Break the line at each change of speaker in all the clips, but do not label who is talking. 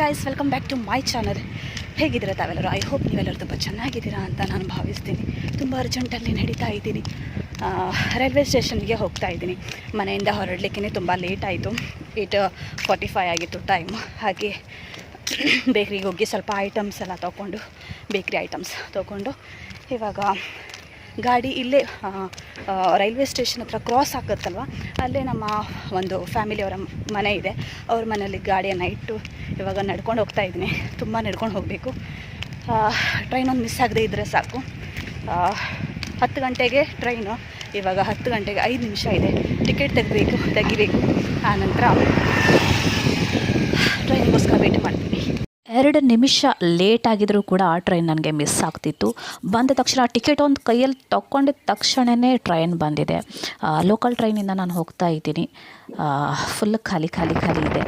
Guys welcome back to my channel ಹೇಗಿದ್ದೀರಾ ತಾವೆಲ್ಲರೂ? I hope ನೀವೆಲ್ಲರೂ ತುಂಬ ಚೆನ್ನಾಗಿದ್ದೀರಾ ಅಂತ ನಾನು ಭಾವಿಸ್ತೀನಿ. ತುಂಬ ಅರ್ಜೆಂಟಲ್ಲಿ ನಡೀತಾ ಇದ್ದೀನಿ. ರೈಲ್ವೆ ಸ್ಟೇಷನ್ಗೆ ಹೋಗ್ತಾ ಇದ್ದೀನಿ. ಮನೆಯಿಂದ ಹೊರಡಲಿಕ್ಕೆ ತುಂಬ ಲೇಟ್ ಆಯಿತು. ಏಟ್ ಫಾರ್ಟಿ ಫೈ ಆಗಿತ್ತು ಟೈಮ್ ಹಾಗೆ ಬೇಕ್ರಿಗೆ ಹೋಗಿ ಸ್ವಲ್ಪ ಐಟಮ್ಸ್ ಎಲ್ಲ ತೊಗೊಂಡು, ಬೇಕ್ರಿ ಐಟಮ್ಸ್ ತೊಗೊಂಡು ಇವಾಗ ಗಾಡಿ ಇಲ್ಲೇ ರೈಲ್ವೆ ಸ್ಟೇಷನ್ ಹತ್ರ ಕ್ರಾಸ್ ಆಗುತ್ತಲ್ವ ಅಲ್ಲೇ ನಮ್ಮ ಒಂದು ಫ್ಯಾಮಿಲಿಯವರ ಮನೆ ಇದೆ. ಅವ್ರ ಮನೆಯಲ್ಲಿ ಗಾಡಿಯನ್ನು ಇಟ್ಟು ಇವಾಗ ನಡ್ಕೊಂಡು ಹೋಗ್ತಾ ಇದ್ದೀನಿ. ತುಂಬ ನಡ್ಕೊಂಡು ಹೋಗಬೇಕು. ಟ್ರೈನ್ ಒಂದು ಮಿಸ್ ಆಗದೆ ಇದ್ದರೆ ಸಾಕು. ಹತ್ತು ಗಂಟೆಗೆ ಟ್ರೈನು ಇವಾಗ ಹತ್ತು ಗಂಟೆಗೆ ಐದು ನಿಮಿಷ ಇದೆ. ಟಿಕೆಟ್ ತೆಗಿಬೇಕು ತೆಗಿಬೇಕು. ಆನಂತರ ಟ್ರೈನಿಗೋಸ್ಕರ ವೇಟ್ ಮಾಡ್ತೀನಿ.
ಎರಡು ನಿಮಿಷ ಲೇಟ್ ಆಗಿದ್ರೂ ಕೂಡ ಆ ಟ್ರೈನ್ ನನಗೆ ಮಿಸ್ ಆಗ್ತಿತ್ತು. ಬಂದ ತಕ್ಷಣ ಟಿಕೆಟ್ ಒಂದು ಕೈಯಲ್ಲಿ ತಗೊಂಡಿದ ತಕ್ಷಣವೇ ಟ್ರೈನ್ ಬಂದಿದೆ. ಲೋಕಲ್ ಟ್ರೈನಿಂದ ನಾನು ಹೋಗ್ತಾ ಇದ್ದೀನಿ. ಫುಲ್ ಖಾಲಿ ಖಾಲಿ ಖಾಲಿ ಇದೆ.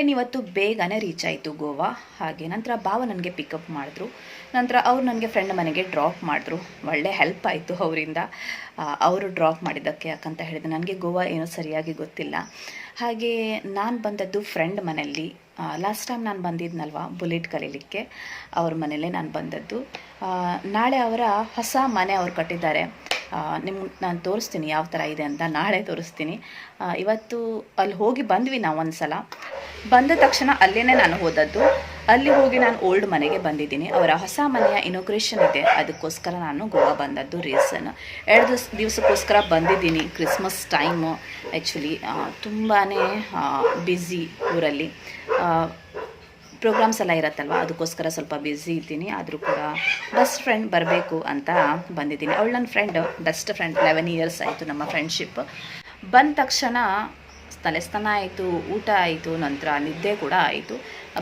ಟ್ರೈನ್ ಇವತ್ತು ಬೇಗನೆ ರೀಚ್ ಆಯಿತು ಗೋವಾ. ಹಾಗೆ ನಂತರ ಭಾವ ನನಗೆ ಪಿಕಪ್ ಮಾಡಿದ್ರು. ನಂತರ ಅವ್ರು ನನಗೆ ಫ್ರೆಂಡ್ ಮನೆಗೆ ಡ್ರಾಪ್ ಮಾಡಿದ್ರು. ಒಳ್ಳೆ ಹೆಲ್ಪ್ ಆಯಿತು ಅವರಿಂದ. ಅವರು ಡ್ರಾಪ್ ಮಾಡಿದ್ದಕ್ಕೆ ಯಾಕಂತ ಹೇಳಿದೆ ನನಗೆ ಗೋವಾ ಏನೋ ಸರಿಯಾಗಿ ಗೊತ್ತಿಲ್ಲ. ಹಾಗೆ ನಾನು ಬಂದದ್ದು ಫ್ರೆಂಡ್ ಮನೆಯಲ್ಲಿ. ಲಾಸ್ಟ್ ಟೈಮ್ ನಾನು ಬಂದಿದ್ನಲ್ವ ಬುಲೆಟ್ ಕಲೀಲಿಕ್ಕೆ. ಅವ್ರ ಮನೆಯಲ್ಲೇ ನಾನು ಬಂದದ್ದು. ನಾಳೆ ಅವರ ಹೊಸ ಮನೆ ಅವ್ರು ಕಟ್ಟಿದ್ದಾರೆ. ನಿಮ್ಗೆ ನಾನು ತೋರಿಸ್ತೀನಿ ಯಾವ ಥರ ಇದೆ ಅಂತ ನಾಳೆ ತೋರಿಸ್ತೀನಿ. ಇವತ್ತು ಅಲ್ಲಿ ಹೋಗಿ ಬಂದ್ವಿ ನಾವು ಒಂದು ಸಲ ಬಂದ ತಕ್ಷಣ ಅಲ್ಲೇ ನಾನು ಹೋದದ್ದು. ಅಲ್ಲಿ ಹೋಗಿ ನಾನು ಓಲ್ಡ್ ಮನೆಗೆ ಬಂದಿದ್ದೀನಿ. ಅವರ ಹೊಸ ಮನೆಯ ಇನೋಗ್ರೇಷನ್ ಇದೆ. ಅದಕ್ಕೋಸ್ಕರ ನಾನು ಗೋವಾ ಬಂದದ್ದು ರೀಸನ್ ಎರಡು ದಿವಸ, ದಿವಸಕ್ಕೋಸ್ಕರ ಬಂದಿದ್ದೀನಿ ಕ್ರಿಸ್ಮಸ್ ಟೈಮು ಆ್ಯಕ್ಚುಲಿ ತುಂಬಾ ಬ್ಯುಸಿ ಊರಲ್ಲಿ. ಪ್ರೋಗ್ರಾಮ್ಸ್ ಎಲ್ಲ ಇರತ್ತಲ್ವ? ಅದಕ್ಕೋಸ್ಕರ ಸ್ವಲ್ಪ ಬ್ಯುಸಿ ಇದ್ದೀನಿ. ಆದರೂ ಕೂಡ ಬೆಸ್ಟ್ ಫ್ರೆಂಡ್ ಬರಬೇಕು ಅಂತ ಬಂದಿದ್ದೀನಿ. ಅವಳು ನನ್ನ friend best friend eleven years ಆಯಿತು ನಮ್ಮ ಫ್ರೆಂಡ್ಶಿಪ್ ಬಂದ ತಕ್ಷಣ ತಲೆಸ್ನಾನ ಆಯಿತು, ಊಟ ಆಯಿತು, ನಂತರ ನಿದ್ದೆ ಕೂಡ ಆಯಿತು.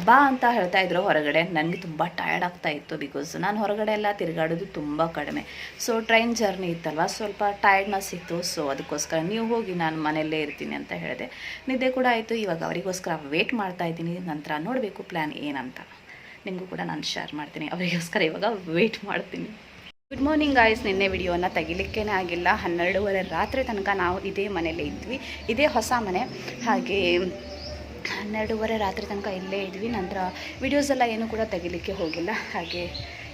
ಬಾ ಅಂತ ಹೇಳ್ತಾ ಇದ್ರು ಹೊರಗಡೆ. ನನಗೆ ತುಂಬ ಟಯರ್ಡ್ ಆಗ್ತಾ ಇತ್ತು ಬಿಕಾಸ್ ನಾನು ಹೊರಗಡೆ ಎಲ್ಲ ತಿರುಗಾಡೋದು ತುಂಬ ಕಡಿಮೆ. ಸೊ ಟ್ರೈನ್ ಜರ್ನಿ ಇತ್ತಲ್ವ? ಸ್ವಲ್ಪ ಟಯರ್ಡ್ನೆಸ್ ಇತ್ತು. ಸೊ ಅದಕ್ಕೋಸ್ಕರ ನೀವು ಹೋಗಿ ನಾನು ಮನೆಯಲ್ಲೇ ಇರ್ತೀನಿ ಅಂತ ಹೇಳಿದೆ. ನಿದ್ದೆ ಕೂಡ ಆಯಿತು. ಇವಾಗ ಅವರಿಗೋಸ್ಕರ ವೇಟ್ ಮಾಡ್ತಾ ಇದ್ದೀನಿ. ನಂತರ ನೋಡಬೇಕು ಪ್ಲ್ಯಾನ್ ಏನಂತ. ನಿಮಗೂ ಕೂಡ ನಾನು ಶೇರ್ ಮಾಡ್ತೀನಿ. ಅವರಿಗೋಸ್ಕರ ಇವಾಗ ವೇಟ್ ಮಾಡ್ತೀನಿ. ಗುಡ್ ಮಾರ್ನಿಂಗ್ ಗಾಯ್ಸ್ ನಿನ್ನೆ ವಿಡಿಯೋನ ತೆಗಿಲಿಕ್ಕೇ ಆಗಿಲ್ಲ. ಹನ್ನೆರಡೂವರೆ ರಾತ್ರಿ ತನಕ ನಾವು ಇದೇ ಮನೇಲೇ ಇದ್ವಿ. ಇದೇ ಹೊಸ ಮನೆ. ಹಾಗೆ ಹನ್ನೆರಡೂವರೆ ರಾತ್ರಿ ತನಕ ಇಲ್ಲೇ ಇದ್ವಿ. ನಂತರ ವಿಡಿಯೋಸ್ ಎಲ್ಲ ಏನೂ ಕೂಡ ತೆಗಿಲಿಕ್ಕೆ ಹೋಗಿಲ್ಲ. ಹಾಗೆ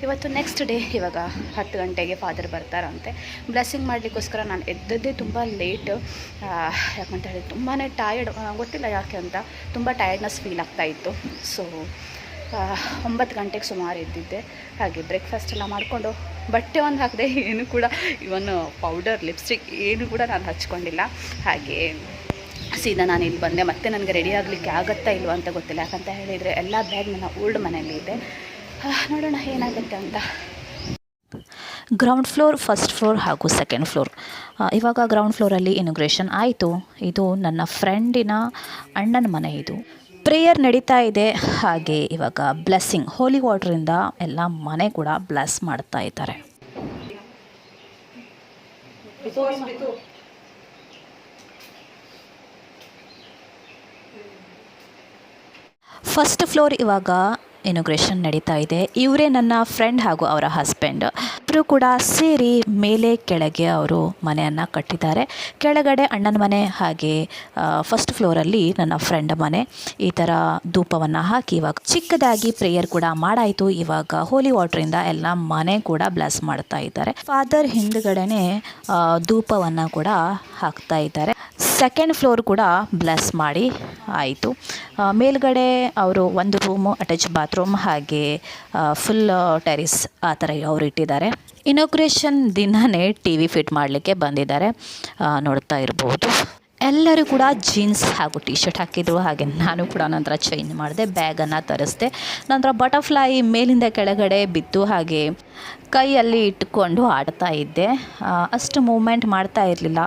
ಇವತ್ತು ನೆಕ್ಸ್ಟ್ ಡೇ ಇವಾಗ ಹತ್ತು ಗಂಟೆಗೆ ಫಾದರ್ ಬರ್ತಾರಂತೆ. ಬ್ಲೆಸ್ಸಿಂಗ್ ಮಾಡಲಿಕ್ಕೋಸ್ಕರ ನಾನು ಎದ್ದದ್ದೇ ತುಂಬ ಲೇಟ್ ಯಾಕಂತ ಹೇಳಿದ್ರೆ ತುಂಬಾ ಟಯರ್ಡ್ ಗೊತ್ತಿಲ್ಲ ಯಾಕೆ ಅಂತ. ತುಂಬ ಟಯರ್ಡ್ನೆಸ್ ಫೀಲ್ ಆಗ್ತಾ ಇತ್ತು. ಸೊ ಒಂಬತ್ತು ಗಂಟೆಗೆ ಸುಮಾರು ಎದ್ದಿದ್ದೆ. ಹಾಗೆ ಬ್ರೇಕ್ಫಾಸ್ಟ್ ಎಲ್ಲ ಮಾಡಿಕೊಂಡು ಬಟ್ಟೆ ಒಂದು ಹಾಕಿದೆ ಏನು ಕೂಡ ಇವನ್ ಪೌಡರ್ ಲಿಪ್ಸ್ಟಿಕ್ ಏನು ಕೂಡ ನಾನು ಹಚ್ಕೊಂಡಿಲ್ಲ. ಹಾಗೆ ಸೀದಾ ನಾನು ಇಲ್ಲಿ ಬಂದೆ. ಮತ್ತೆ ನನಗೆ ರೆಡಿ ಆಗಲಿಕ್ಕೆ ಆಗುತ್ತಾ ಇಲ್ವಾ ಅಂತ ಗೊತ್ತಿಲ್ಲ. ಯಾಕಂತ ಹೇಳಿದರೆ ಎಲ್ಲ ಬ್ಯಾಗ್ ನನ್ನ ಓಲ್ಡ್ ಮನೆಯಲ್ಲಿ ಇದೆ. ನೋಡೋಣ ಏನಾಗುತ್ತೆ ಅಂತ.
ಗ್ರೌಂಡ್ ಫ್ಲೋರ್ ಫಸ್ಟ್ ಫ್ಲೋರ್ ಹಾಗೂ ಸೆಕೆಂಡ್ ಫ್ಲೋರ್ ಇವಾಗ ಗ್ರೌಂಡ್ ಫ್ಲೋರಲ್ಲಿ ಇನಾಗ್ರೇಷನ್ ಆಯಿತು. ಇದು ನನ್ನ ಫ್ರೆಂಡಿನ ಅಣ್ಣನ ಮನೆ ಇದು. ಪ್ರೇಯರ್ ನಡೀತಾ ಇದೆ. ಹಾಗೆ ಇವಾಗ ಬ್ಲೆಸ್ಸಿಂಗ್ ಹೋಲಿ ವಾಟ್ರಿಂದ ಎಲ್ಲ ಮನೆ ಕೂಡ ಬ್ಲೆಸ್ ಮಾಡ್ತಾ ಇದ್ದಾರೆ. ಫಸ್ಟ್ ಫ್ಲೋರ್ ಇವಾಗ ಇನೋಗ್ರೇಷನ್ ನಡೀತಾ ಇದೆ. ಇವರೇ ನನ್ನ ಫ್ರೆಂಡ್ ಹಾಗೂ ಅವರ ಹಸ್ಬೆಂಡ್ ಇಬ್ಬರು ಕೂಡ ಸೇರಿ ಮೇಲೆ ಕೆಳಗೆ ಅವರು ಮನೆಯನ್ನು ಕಟ್ಟಿದ್ದಾರೆ. ಕೆಳಗಡೆ ಅಣ್ಣನ ಮನೆ ಹಾಗೆ ಫಸ್ಟ್ ಫ್ಲೋರಲ್ಲಿ ನನ್ನ ಫ್ರೆಂಡ್ ಮನೆ. ಈ ಥರ ಧೂಪವನ್ನು ಹಾಕಿ ಇವಾಗ ಚಿಕ್ಕದಾಗಿ ಪ್ರೇಯರ್ ಕೂಡ ಮಾಡಾಯಿತು. ಇವಾಗ ಹೋಲಿ ವಾಟ್ರಿಂದ ಎಲ್ಲ ಮನೆ ಕೂಡ ಬ್ಲಾಸ್ ಮಾಡ್ತಾ ಇದ್ದಾರೆ. ಫಾದರ್ ಹಿಂದ್ಗಡೆನೆ ಧೂಪವನ್ನು ಕೂಡ ಹಾಕ್ತಾ ಇದ್ದಾರೆ. ಸೆಕೆಂಡ್ ಫ್ಲೋರ್ ಕೂಡ ಬ್ಲೆಸ್ ಮಾಡಿ ಆಯಿತು. ಮೇಲ್ಗಡೆ ಅವರು ಒಂದು ರೂಮು ಅಟ್ಯಾಚ್ ಬಾತ್ರೂಮ್ ಹಾಗೆ ಫುಲ್ ಟೆರಿಸ್ ಆ ಥರ ಅವರು ಇಟ್ಟಿದ್ದಾರೆ. ಇನಾಗ್ರೇಷನ್ ದಿನವೇ ಟಿ ವಿ ಫಿಟ್ ಮಾಡಲಿಕ್ಕೆ ಬಂದಿದ್ದಾರೆ. ನೋಡ್ತಾ ಇರ್ಬೋದು. ಎಲ್ಲರೂ ಕೂಡ ಜೀನ್ಸ್ ಹಾಗೂ ಟಿ ಶರ್ಟ್ ಹಾಕಿದ್ರು. ಹಾಗೆ ನಾನು ಕೂಡ ನಂತರ ಚೇಂಜ್ ಮಾಡಿದೆ ಬ್ಯಾಗನ್ನು ತರಿಸ್ದೆ. ನಂತರ ಬಟರ್ಫ್ಲೈ ಮೇಲಿಂದ ಕೆಳಗಡೆ ಬಿದ್ದು ಹಾಗೆ ಕೈಯಲ್ಲಿ ಇಟ್ಕೊಂಡು ಆಡ್ತಾ ಇದ್ದೆ. ಅಷ್ಟು ಮೂಮೆಂಟ್ ಮಾಡ್ತಾ ಇರಲಿಲ್ಲ.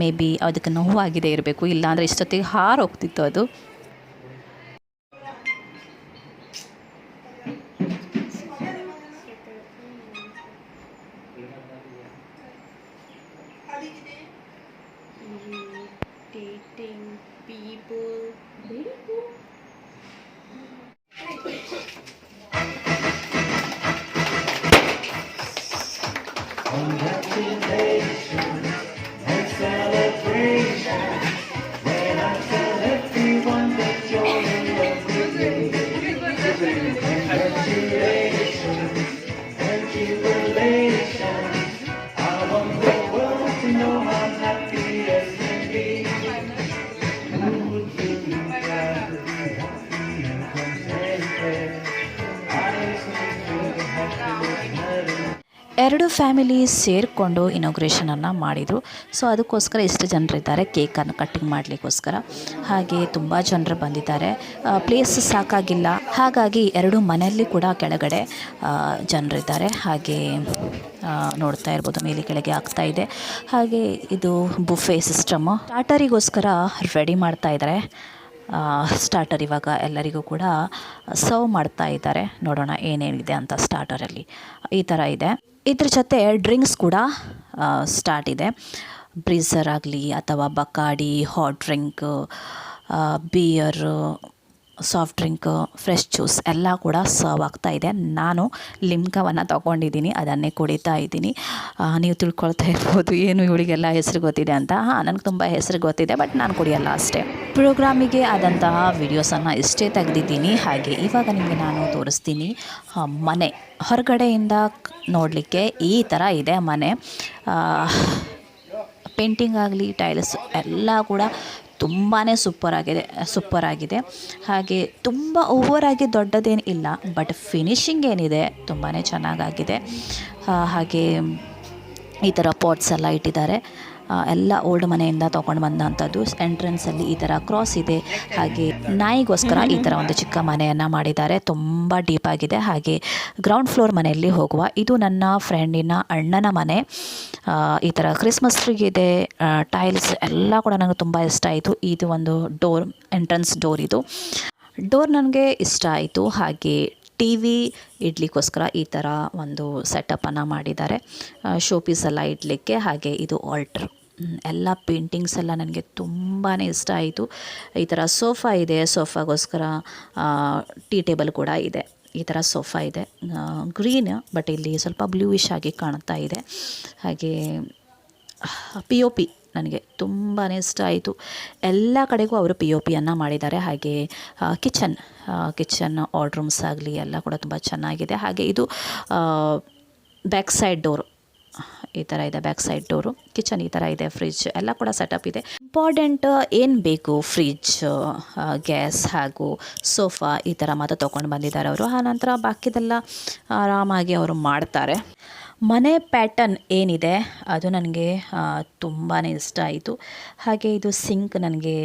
ಮೇ ಬಿ ಅದಕ್ಕೆ ನೋವಾಗಿದೆ ಇರಬೇಕು. ಇಲ್ಲಾಂದರೆ ಇಷ್ಟೊತ್ತಿಗೆ ಹಾರು ಹೋಗ್ತಿತ್ತು ಅದು.
Happy days.
ಎರಡು ಫ್ಯಾಮಿಲಿ ಸೇರಿಕೊಂಡು ಇನಾಗ್ರೇಷನನ್ನು ಮಾಡಿದರು. ಸೊ ಅದಕ್ಕೋಸ್ಕರ ಇಷ್ಟು ಜನರಿದ್ದಾರೆ ಕೇಕನ್ನು ಕಟ್ಟಿಂಗ್ ಮಾಡಲಿಕ್ಕೋಸ್ಕರ. ಹಾಗೆ ತುಂಬ ಜನರು ಬಂದಿದ್ದಾರೆ. ಪ್ಲೇಸ್ ಸಾಕಾಗಿಲ್ಲ. ಹಾಗಾಗಿ ಎರಡು ಮನೆಯಲ್ಲಿ ಕೂಡ ಕೆಳಗಡೆ ಜನರಿದ್ದಾರೆ ಹಾಗೆ ನೋಡ್ತಾ ಇರ್ಬೋದು. ಮೇಲೆ ಕೆಳಗೆ ಆಗ್ತಾ ಇದೆ. ಹಾಗೆ ಇದು ಬುಫೆ ಸಿಸ್ಟಮು ಸ್ಟಾರ್ಟರಿಗೋಸ್ಕರ ರೆಡಿ ಮಾಡ್ತಾ ಇದ್ದಾರೆ. ಸ್ಟಾರ್ಟರ್ ಇವಾಗ ಎಲ್ಲರಿಗೂ ಕೂಡ ಸರ್ವ್ ಮಾಡ್ತಾ ಇದ್ದಾರೆ. ನೋಡೋಣ ಏನೇನಿದೆ ಅಂತ ಸ್ಟಾರ್ಟರಲ್ಲಿ ಈ ಥರ ಇದೆ. ಇದ್ರ ಜೊತೆ ಡ್ರಿಂಕ್ಸ್ ಕೂಡ ಸ್ಟಾರ್ಟ್ ಇದೆ. ಬ್ರೀಸರ್ ಆಗಲಿ ಅಥವಾ Bacardi hot drink beer soft drink fresh juice ಎಲ್ಲ ಕೂಡ ಸರ್ವ್ ಆಗ್ತಾ ಇದೆ. ನಾನು ಲಿಮ್ಕವನ್ನು ತೊಗೊಂಡಿದ್ದೀನಿ, ಅದನ್ನೇ ಕುಡಿತಾ ಇದ್ದೀನಿ. ನೀವು ತಿಳ್ಕೊಳ್ತಾ ಇರ್ಬೋದು, ಏನು ಇವಳಿಗೆಲ್ಲ ಹೆಸರು ಗೊತ್ತಿದೆ ಅಂತ. ಹಾಂ, ನನಗೆ ತುಂಬ ಹೆಸರು ಗೊತ್ತಿದೆ ಬಟ್ ನಾನು ಕುಡಿಯಲ್ಲ ಅಷ್ಟೇ. ಪ್ರೋಗ್ರಾಮಿಗೆ ಆದಂತಹ ವಿಡಿಯೋಸನ್ನು ಇಷ್ಟೇ ತೆಗೆದಿದ್ದೀನಿ. ಹಾಗೆ ಇವಾಗ ನಿಮಗೆ ನಾನು ತೋರಿಸ್ತೀನಿ ಮನೆ. ಹೊರಗಡೆಯಿಂದ ನೋಡಲಿಕ್ಕೆ ಈ ಥರ ಇದೆ ಮನೆ. ಪೇಂಟಿಂಗ್ ಆಗಲಿ ಟೈಲ್ಸ್ ಎಲ್ಲ ಕೂಡ ತುಂಬಾ ಸೂಪರ್ ಆಗಿದೆ ಸೂಪರ್ ಆಗಿದೆ. ಹಾಗೆ ತುಂಬ ಓವರಾಗಿ ದೊಡ್ಡದೇನು ಇಲ್ಲ ಬಟ್ ಫಿನಿಶಿಂಗ್ ಏನಿದೆ ತುಂಬಾ ಚೆನ್ನಾಗಾಗಿದೆ. ಹಾಗೆ ಈ ಥರ ಪಾಟ್ಸ್ ಎಲ್ಲ ಇಟ್ಟಿದ್ದಾರೆ. ಎಲ್ಲ ಓಲ್ಡ್ ಮನೆಯಿಂದ ತೊಗೊಂಡು ಬಂದಂಥದ್ದು ಎಂಟ್ರೆನ್ಸಲ್ಲಿ ಈ ಥರ ಕ್ರಾಸ್ ಇದೆ. ಹಾಗೆ ನಾಯಿಗೋಸ್ಕರ ಈ ಥರ ಒಂದು ಚಿಕ್ಕ ಮನೆಯನ್ನು ಮಾಡಿದ್ದಾರೆ. ತುಂಬ ಡೀಪ್ ಆಗಿದೆ. ಹಾಗೆ ಗ್ರೌಂಡ್ ಫ್ಲೋರ್ ಮನೆಯಲ್ಲಿ ಹೋಗುವ ಇದು ನನ್ನ ಫ್ರೆಂಡಿನ ಅಣ್ಣನ ಮನೆ. ಈ ಥರ ಕ್ರಿಸ್ಮಸ್ ಟ್ರೀ ಇದೆ. ಟೈಲ್ಸ್ ಎಲ್ಲ ಕೂಡ ನನಗೆ ತುಂಬ ಇಷ್ಟ ಆಯಿತು. ಇದು ಒಂದು ಡೋರ್ ಎಂಟ್ರೆನ್ಸ್ ಡೋರ್ ಇದು. ಡೋರ್ ನನಗೆ ಇಷ್ಟ ಆಯಿತು. ಹಾಗೆ ಟಿ ವಿ ಇಡ್ಲಿಕ್ಕೋಸ್ಕರ ಈ ಥರ ಒಂದು ಸೆಟಪನ್ನು ಮಾಡಿದ್ದಾರೆ. ಶೋ ಪೀಸ್ ಎಲ್ಲ ಇಡಲಿಕ್ಕೆ ಹಾಗೆ ಇದು ಆಲ್ಟ್ರ್. ಎಲ್ಲ ಪೇಂಟಿಂಗ್ಸ್ ಎಲ್ಲ ನನಗೆ ತುಂಬಾ ಇಷ್ಟ ಆಯಿತು. ಈ ಥರ ಸೋಫಾ ಇದೆ, ಸೋಫಾಗೋಸ್ಕರ ಟೀ ಟೇಬಲ್ ಕೂಡ ಇದೆ. ಈ ಥರ ಸೋಫಾ ಇದೆ. ಗ್ರೀನ್, ಬಟ್ ಇಲ್ಲಿ ಸ್ವಲ್ಪ ಬ್ಲೂಯಿಶ್ ಆಗಿ ಕಾಣ್ತಾ ಇದೆ. ಹಾಗೆ ಪಿ ಒ ಪಿ. ನನಗೆ ತುಂಬಾ ಇಷ್ಟ ಆಯಿತು. ಎಲ್ಲ ಕಡೆಗೂ ಅವರು ಪಿ ಒ ಪಿಯನ್ನು ಮಾಡಿದ್ದಾರೆ. ಹಾಗೆ ಕಿಚನ್ ಕಿಚನ್ ಆರ್ಡ್ರೂಮ್ಸ್ ಆಗಲಿ ಎಲ್ಲ ಕೂಡ ತುಂಬ ಚೆನ್ನಾಗಿದೆ. ಹಾಗೆ ಇದು ಬ್ಯಾಕ್ ಸೈಡ್ ಡೋರು ಈ ಥರ ಇದೆ ಬ್ಯಾಕ್ ಸೈಡ್ ಡೋರು ಕಿಚನ್ ಈ ಥರ ಇದೆ ಫ್ರಿಜ್ ಎಲ್ಲ ಕೂಡ ಸೆಟಪ್ ಇದೆ. ಇಂಪಾರ್ಟೆಂಟ್ ಏನು ಬೇಕು? ಫ್ರಿಜ್ ಗ್ಯಾಸ್ ಹಾಗೂ ಸೋಫಾ ಈ ಥರ ಮಾತ್ರ ತೊಗೊಂಡು ಬಂದಿದ್ದಾರೆ ಅವರು. ಆನಂತರ ಬಾಕಿದೆಲ್ಲ ಆರಾಮಾಗಿ ಅವರು ಮಾಡ್ತಾರೆ. ಮನೆ ಪ್ಯಾಟರ್ನ್ ಏನಿದೆ, ಅದು ನನಗೆ ತುಂಬಾ ಇಷ್ಟ ಆಯಿತು. ಹಾಗೆ ಇದು ಸಿಂಕ್ ನನಗೆ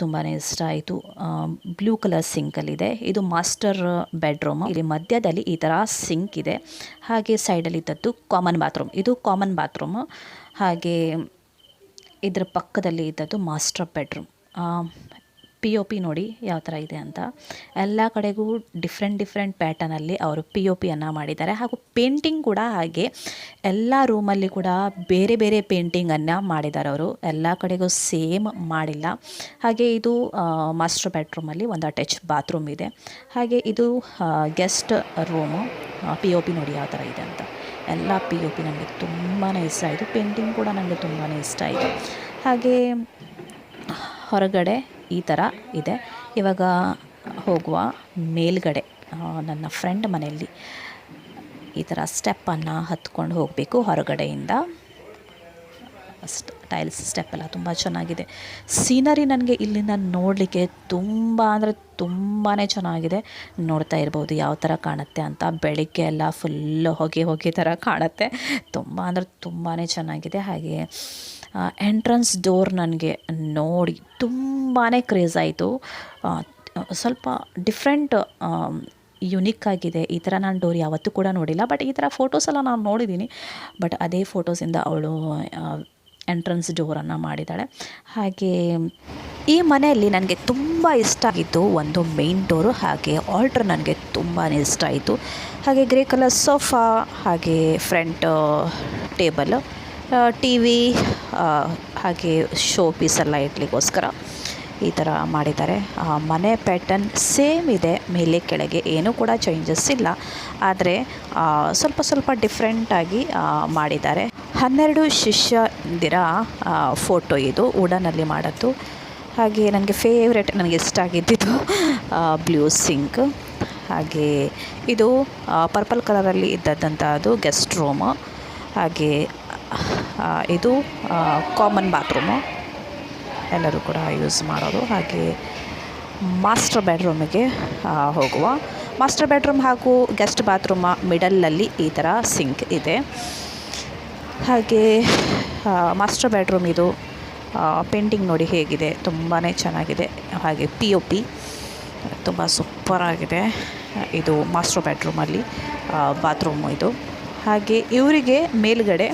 ತುಂಬಾ ಇಷ್ಟ ಆಯಿತು. ಬ್ಲೂ ಕಲರ್ ಸಿಂಕಲ್ಲಿದೆ ಇದು ಮಾಸ್ಟರ್ ಬೆಡ್ರೂಮ್ ಇಲ್ಲಿ ಮಧ್ಯದಲ್ಲಿ ಈ ಥರ ಸಿಂಕ್ ಇದೆ. ಹಾಗೆ ಸೈಡಲ್ಲಿ ಇದ್ದದ್ದು ಕಾಮನ್ ಬಾತ್ರೂಮ್ ಇದು ಕಾಮನ್ ಬಾತ್ರೂಮ್ ಹಾಗೆ ಇದರ ಪಕ್ಕದಲ್ಲಿ ಇದ್ದದ್ದು master bedroom P O P ನೋಡಿ ಯಾವ ಥರ ಇದೆ ಅಂತ. ಎಲ್ಲ ಕಡೆಗೂ ಡಿಫ್ರೆಂಟ್ ಡಿಫ್ರೆಂಟ್ ಪ್ಯಾಟರ್ನಲ್ಲಿ ಅವರು ಪಿ ಒ ಪಿಯನ್ನು ಮಾಡಿದ್ದಾರೆ. ಹಾಗೂ ಪೇಂಟಿಂಗ್ ಕೂಡ ಹಾಗೆ. ಎಲ್ಲ ರೂಮಲ್ಲಿ ಕೂಡ ಬೇರೆ ಬೇರೆ ಪೇಂಟಿಂಗನ್ನು ಮಾಡಿದ್ದಾರೆ ಅವರು. ಎಲ್ಲ ಕಡೆಗೂ ಸೇಮ್ ಮಾಡಿಲ್ಲ. ಹಾಗೆ ಇದು ಮಾಸ್ಟರ್ ಬೆಡ್ರೂಮಲ್ಲಿ ಒಂದು ಅಟ್ಯಾಚ್ ಬಾತ್ರೂಮ್ ಇದೆ. ಹಾಗೆ ಇದು guest room P O P ನೋಡಿ ಯಾವ ಥರ ಇದೆ ಅಂತ. ಎಲ್ಲ ಪಿ ಒ ಪಿ ನನಗೆ ತುಂಬಾ ಇಷ್ಟ ಆಯಿತು. ಪೇಂಟಿಂಗ್ ಕೂಡ ನನಗೆ ತುಂಬಾ ಇಷ್ಟ ಆಯಿತು. ಹಾಗೆ, ಹೊರಗಡೆ ಈ ಥರ ಇದೆ. ಇವಾಗ ಹೋಗುವ ಮೇಲ್ಗಡೆ ನನ್ನ ಫ್ರೆಂಡ್ ಮನೆಯಲ್ಲಿ ಈ ಥರ ಸ್ಟೆಪ್ಪನ್ನು ಹತ್ಕೊಂಡು ಹೋಗಬೇಕು. ಹೊರಗಡೆಯಿಂದ ಟೈಲ್ಸ್ ಸ್ಟೆಪ್ ಎಲ್ಲ ತುಂಬ ಚೆನ್ನಾಗಿದೆ. ಸೀನರಿ ನನಗೆ ಇಲ್ಲಿಂದ ನೋಡಲಿಕ್ಕೆ ತುಂಬ, ಅಂದರೆ ತುಂಬಾ ಚೆನ್ನಾಗಿದೆ. ನೋಡ್ತಾ ಇರ್ಬೋದು ಯಾವ ಥರ ಕಾಣುತ್ತೆ ಅಂತ. ಬೆಳಿಗ್ಗೆ ಎಲ್ಲ ಫುಲ್ಲು ಹೊಗೆ ಹೊಗೆ ಥರ ಕಾಣುತ್ತೆ. ತುಂಬ, ಅಂದರೆ ತುಂಬಾ ಚೆನ್ನಾಗಿದೆ. ಹಾಗೆ ಎಂಟ್ರೆನ್ಸ್ ಡೋರ್ ನನಗೆ ನೋಡಿ ತುಂಬಾ ಕ್ರೇಜ್ ಆಯಿತು. ಸ್ವಲ್ಪ ಡಿಫ್ರೆಂಟ್ ಯುನಿಕ್ ಆಗಿದೆ. ಈ ಥರ ನಾನು ಡೋರ್ ಯಾವತ್ತೂ ಕೂಡ ನೋಡಿಲ್ಲ. ಬಟ್ ಈ ಥರ ಫೋಟೋಸ್ ಎಲ್ಲ ನಾನು ನೋಡಿದ್ದೀನಿ ಬಟ್ ಅದೇ ಫೋಟೋಸಿಂದ ಅವಳು ಎಂಟ್ರೆನ್ಸ್ ಡೋರನ್ನು ಮಾಡಿದ್ದಾಳೆ ಹಾಗೆ ಈ ಮನೆಯಲ್ಲಿ ನನಗೆ ತುಂಬ ಇಷ್ಟ ಆಗಿತ್ತು ಒಂದು ಮೇನ್ ಡೋರು ಹಾಗೆ ಆಲ್ಟ್ರ್ ನನಗೆ ತುಂಬಾ ಇಷ್ಟ ಆಯಿತು. ಹಾಗೆ ಗ್ರೇ ಕಲರ್ ಸೋಫಾ ಹಾಗೆ ಫ್ರಂಟ್ ಟೇಬಲ್ ಟಿ ವಿ ಹಾಗೆ ಶೋ ಪೀಸ್ ಎಲ್ಲ ಇಡ್ಲಿಕ್ಕೋಸ್ಕರ ಈ ಥರ ಮಾಡಿದ್ದಾರೆ. ಮನೆ ಪ್ಯಾಟರ್ನ್ ಸೇಮ್ ಇದೆ. ಮೇಲೆ ಕೆಳಗೆ ಏನೂ ಕೂಡ ಚೇಂಜಸ್ ಇಲ್ಲ. ಆದರೆ ಸ್ವಲ್ಪ ಸ್ವಲ್ಪ ಡಿಫ್ರೆಂಟಾಗಿ ಮಾಡಿದ್ದಾರೆ. ಹನ್ನೆರಡು ಶಿಷ್ಯಂದಿರ ಫೋಟೋ ಇದು ವುಡನಲ್ಲಿ ಮಾಡೋದು. ಹಾಗೆ ನನಗೆ ಫೇವ್ರೆಟ್ ನನಗೆ ಇಷ್ಟ ಆಗಿದ್ದಿದ್ದು ಬ್ಲೂ ಸಿಂಕ್ ಹಾಗೆ ಇದು ಪರ್ಪಲ್ ಕಲರಲ್ಲಿ ಇದ್ದದ್ದಂಥದ್ದು ಗೆಸ್ಟ್ ರೂಮು ಹಾಗೆ ಇದು ಕಾಮನ್ ಬಾತ್ರೂಮು ಎಲ್ಲರೂ ಕೂಡ ಯೂಸ್ ಮಾಡೋದು. ಹಾಗೆ ಮಾಸ್ಟರ್ ಬೆಡ್ರೂಮಿಗೆ ಹೋಗುವ. ಮಾಸ್ಟರ್ ಬೆಡ್ರೂಮ್ ಹಾಗೂ ಗೆಸ್ಟ್ ಬಾತ್ರೂಮ ಮಿಡಲಲ್ಲಿ ಈ ಥರ ಸಿಂಕ್ ಇದೆ. ಹಾಗೆ ಮಾಸ್ಟರ್ ಬೆಡ್ರೂಮ್ ಇದು ಪೇಂಟಿಂಗ್ ನೋಡಿ ಹೇಗಿದೆ. ತುಂಬಾ ಚೆನ್ನಾಗಿದೆ. ಹಾಗೆ ಪಿ ಒ ಪಿ ತುಂಬ ಸೂಪರಾಗಿದೆ ಇದು ಮಾಸ್ಟರ್ ಬೆಡ್ರೂಮಲ್ಲಿ ಬಾತ್ರೂಮು ಇದು. ಹಾಗೆ ಇವರಿಗೆ ಮೇಲುಗಡೆ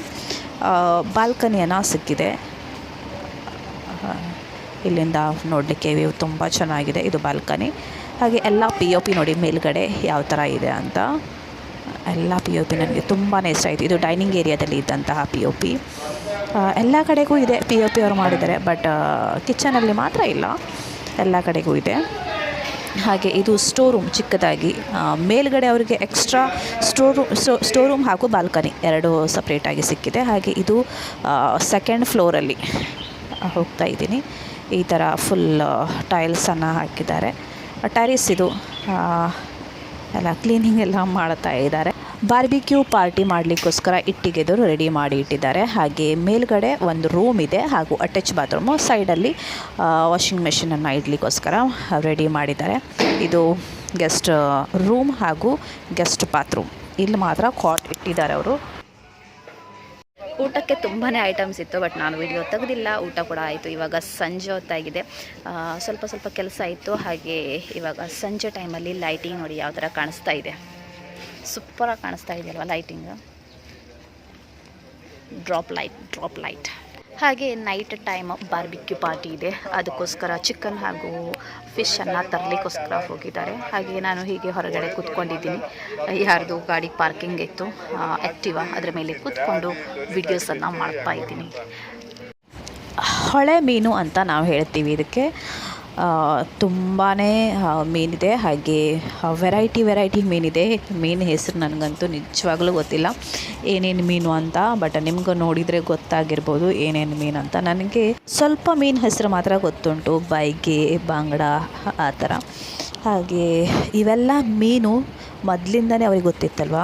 ಬಾಲ್ಕನಿಯನ್ನು ಸಿಕ್ಕಿದೆ. ಇಲ್ಲಿಂದ ನೋಡಲಿಕ್ಕೆ ವ್ಯೂ ತುಂಬ ಚೆನ್ನಾಗಿದೆ. ಇದು ಬಾಲ್ಕನಿ ಹಾಗೆ ಎಲ್ಲ ಪಿ ಒ ಪಿ ನೋಡಿ ಮೇಲ್ಗಡೆ ಯಾವ ಥರ ಇದೆ ಅಂತ. ಎಲ್ಲ ಪಿ ಒ ಪಿ ನನಗೆ ತುಂಬಾ ಇಷ್ಟ ಆಯಿತು. ಇದು ಡೈನಿಂಗ್ ಏರಿಯಾದಲ್ಲಿ ಇದ್ದಂತಹ ಪಿ ಒ ಪಿ ಎಲ್ಲ ಕಡೆಗೂ ಇದೆ ಪಿ ಒ ಪಿ ಅವರು ಮಾಡಿದ್ದಾರೆ ಬಟ್ ಕಿಚನಲ್ಲಿ ಮಾತ್ರ ಇಲ್ಲ. ಎಲ್ಲ ಕಡೆಗೂ ಇದೆ. ಹಾಗೆ ಇದು ಸ್ಟೋರ್ ರೂಮ್ ಚಿಕ್ಕದಾಗಿ. ಮೇಲ್ಗಡೆ ಅವರಿಗೆ extra store room store room ಹಾಗೂ ಬಾಲ್ಕನಿ ಎರಡು ಸಪ್ರೇಟಾಗಿ ಸಿಕ್ಕಿದೆ. ಹಾಗೆ ಇದು ಸೆಕೆಂಡ್ ಫ್ಲೋರಲ್ಲಿ ಹೋಗ್ತಾ ಇದ್ದೀನಿ. ಈ ಥರ ಫುಲ್ ಟೈಲ್ಸನ್ನು ಹಾಕಿದ್ದಾರೆ. ಟೈರಿಸ್ ಇದು ಎಲ್ಲ ಕ್ಲೀನಿಂಗ್ ಎಲ್ಲ ಮಾಡ್ತಾ ಇದ್ದಾರೆ. ಬಾರ್ಬಿಕ್ಯೂ ಪಾರ್ಟಿ ಮಾಡಲಿಕ್ಕೋಸ್ಕರ ಇಟ್ಟಿಗೆದರು ರೆಡಿ ಮಾಡಿ ಇಟ್ಟಿದ್ದಾರೆ. ಹಾಗೆ ಮೇಲ್ಗಡೆ ಒಂದು ರೂಮ್ ಇದೆ ಹಾಗೂ ಅಟ್ಯಾಚ್ ಬಾತ್ರೂಮು ಸೈಡಲ್ಲಿ ವಾಷಿಂಗ್ ಮೆಷಿನನ್ನು ಇಡ್ಲಿಕ್ಕೋಸ್ಕರ ರೆಡಿ ಮಾಡಿದ್ದಾರೆ. ಇದು ಗೆಸ್ಟ್ ರೂಮ್ ಹಾಗೂ ಗೆಸ್ಟ್ ಬಾತ್ರೂಮ್. ಇಲ್ಲಿ ಮಾತ್ರ ಕಾಟ್ ಇಟ್ಟಿದ್ದಾರೆ ಅವರು.
ಊಟಕ್ಕೆ ತುಂಬಾ ಐಟಮ್ಸ್ ಇತ್ತು, ಬಟ್ ನಾನು ವಿಡಿಯೋ ತೆಗೆದಿಲ್ಲ. ಊಟ ಕೂಡ ಆಯಿತು. ಇವಾಗ ಸಂಜೆ ಹೊತ್ತಾಗಿದೆ. ಸ್ವಲ್ಪ ಸ್ವಲ್ಪ ಕೆಲಸ ಇತ್ತು. ಹಾಗೆ ಇವಾಗ ಸಂಜೆ ಟೈಮಲ್ಲಿ ಲೈಟಿಂಗ್ ನೋಡಿ ಯಾವ ಥರ ಕಾಣಿಸ್ತಾ ಇದೆ. ಸೂಪರಾಗಿ ಕಾಣಿಸ್ತಾ ಇದೆಯಲ್ವ lighting? Drop light drop light. ಹಾಗೆ ನೈಟ್ ಟೈಮ್ ಬಾರ್ಬಿಕ್ಯೂ ಪಾರ್ಟಿ ಇದೆ. ಅದಕ್ಕೋಸ್ಕರ ಚಿಕನ್ ಹಾಗೂ ಫಿಶನ್ನು ತರಲಿಕ್ಕೋಸ್ಕರ ಹೋಗಿದ್ದಾರೆ. ಹಾಗೆ ನಾನು ಹೀಗೆ ಹೊರಗಡೆ ಕೂತ್ಕೊಂಡಿದ್ದೀನಿ. ಯಾರ್ದು ಗಾಡಿ ಪಾರ್ಕಿಂಗ್ ಇತ್ತು ಆ್ಯಕ್ಟಿವಾ ಅದರ ಮೇಲೆ ಕೂತ್ಕೊಂಡು ವಿಡಿಯೋಸನ್ನು ಮಾಡ್ತಾ ಇದ್ದೀನಿ.
ಹೊಳೆ ಮೀನು ಅಂತ ನಾವು ಹೇಳ್ತೀವಿ ಇದಕ್ಕೆ. ತುಂಬಾ ಮೀನಿದೆ. ಹಾಗೆ ವೆರೈಟಿ ವೆರೈಟಿ ಮೀನಿದೆ. ಮೀನು ಹೆಸರು ನನಗಂತೂ ನಿಜವಾಗ್ಲೂ ಗೊತ್ತಿಲ್ಲ. ಏನೇನು ಮೀನು ಅಂತ ಬಟ್ ನಿಮ್ಗೆ ನೋಡಿದರೆ ಗೊತ್ತಾಗಿರ್ಬೋದು ಏನೇನು ಮೀನು ಅಂತ. ನನಗೆ ಸ್ವಲ್ಪ ಮೀನು ಹೆಸರು ಮಾತ್ರ ಗೊತ್ತುಂಟು. ಬೈಗೆ, ಬಾಂಗಡ ಆ ಥರ. ಹಾಗೆ, ಇವೆಲ್ಲ ಮೀನು ಮೊದಲಿಂದನೇ ಅವ್ರಿಗೆ ಗೊತ್ತಿತ್ತಲ್ವ?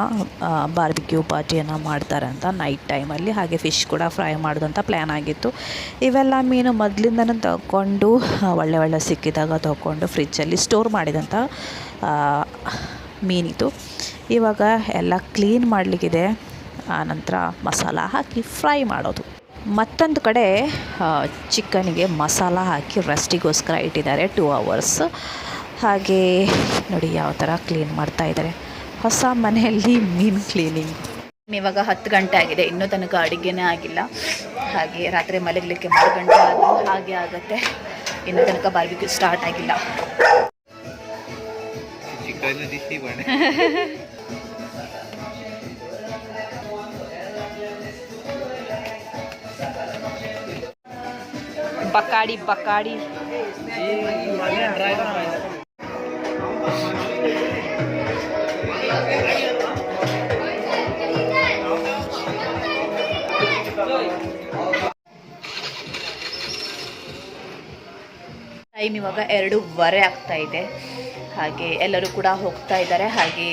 ಬಾರ್ಬಿಕ್ಯೂ ಪಾರ್ಟಿಯನ್ನು ಮಾಡ್ತಾರೆ ಅಂತ ನೈಟ್ ಟೈಮಲ್ಲಿ ಹಾಗೆ ಫಿಶ್ ಕೂಡ ಫ್ರೈ ಮಾಡೋದಂತ ಪ್ಲ್ಯಾನ್ ಆಗಿತ್ತು. ಇವೆಲ್ಲ ಮೀನು ಮೊದಲಿಂದನೂ ತಗೊಂಡು, ಒಳ್ಳೆ ಒಳ್ಳೆ ಸಿಕ್ಕಿದಾಗ ತಗೊಂಡು ಫ್ರಿಜ್ಜಲ್ಲಿ ಸ್ಟೋರ್ ಮಾಡಿದಂಥ ಮೀನಿತ್ತು ಇವಾಗ ಎಲ್ಲ ಕ್ಲೀನ್ ಮಾಡಲಿಕ್ಕಿದೆ. ಆನಂತರ ಮಸಾಲ ಹಾಕಿ ಫ್ರೈ ಮಾಡೋದು. ಮತ್ತೊಂದು ಕಡೆ ಚಿಕನಿಗೆ ಮಸಾಲ ಹಾಕಿ ರೆಸ್ಟಿಗೋಸ್ಕರ ಇಟ್ಟಿದ್ದಾರೆ ಟೂ ಅವರ್ಸ್ ಹಾಗೆ ನೋಡಿ ಯಾವ ಥರ ಕ್ಲೀನ್ ಮಾಡ್ತಾ ಇದ್ದಾರೆ. ಹೊಸ ಮನೆಯಲ್ಲಿ ಮೀನು ಕ್ಲೀನಿಂಗ್
ಇವಾಗ ಹತ್ತು ಗಂಟೆ ಆಗಿದೆ. ಇನ್ನೂ ತನಕ ಅಡುಗೆನೇ ಆಗಿಲ್ಲ. ಹಾಗೆ ರಾತ್ರಿ ಮಲಗಲಿಕ್ಕೆ ಮೂರು ಗಂಟೆ ಆದರೂ ಹಾಗೆ ಆಗುತ್ತೆ. ಇನ್ನೂ ತನಕ ಬಾರ್ಬಿಕ್ಯೂ ಸ್ಟಾರ್ಟ್ ಆಗಿಲ್ಲ. ಬಕಾಡಿ ಬಕಾಡಿ. ಟೈಮ್ ಇವಾಗ ಎರಡೂವರೆ ಆಗ್ತಾ ಇದೆ. ಹಾಗೆ ಎಲ್ಲರೂ ಕೂಡ ಹೋಗ್ತಾ ಇದ್ದಾರೆ. ಹಾಗೆ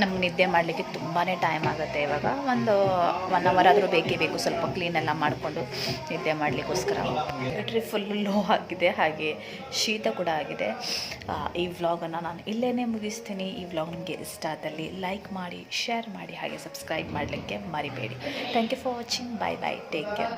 ನಮ್ಗೆ ನಿದ್ದೆ ಮಾಡಲಿಕ್ಕೆ ತುಂಬಾ ಟೈಮ್ ಆಗುತ್ತೆ ಇವಾಗ. ಒಂದು ಒನ್ ಅವರ್ ಆದರೂ ಬೇಕೇ ಬೇಕು. ಸ್ವಲ್ಪ ಕ್ಲೀನ್ ಎಲ್ಲ ಮಾಡಿಕೊಂಡು ನಿದ್ದೆ ಮಾಡಲಿಕ್ಕೋಸ್ಕರ. ಬ್ಯಾಟ್ರಿ ಫುಲ್ ಲೋ ಆಗಿದೆ. ಹಾಗೆ ಶೀತ ಕೂಡ ಆಗಿದೆ. ಈ ವ್ಲಾಗನ್ನು ನಾನು ಇಲ್ಲೇ ಮುಗಿಸ್ತೀನಿ. ಈ ವ್ಲಾಗ್ ನಿಮಗೆ ಇಷ್ಟ ಆದಲ್ಲಿ ಲೈಕ್ ಮಾಡಿ ಶೇರ್ ಮಾಡಿ, ಹಾಗೆ ಸಬ್ಸ್ಕ್ರೈಬ್ ಮಾಡಲಿಕ್ಕೆ ಮರಿಬೇಡಿ. Thank you for watching bye bye take care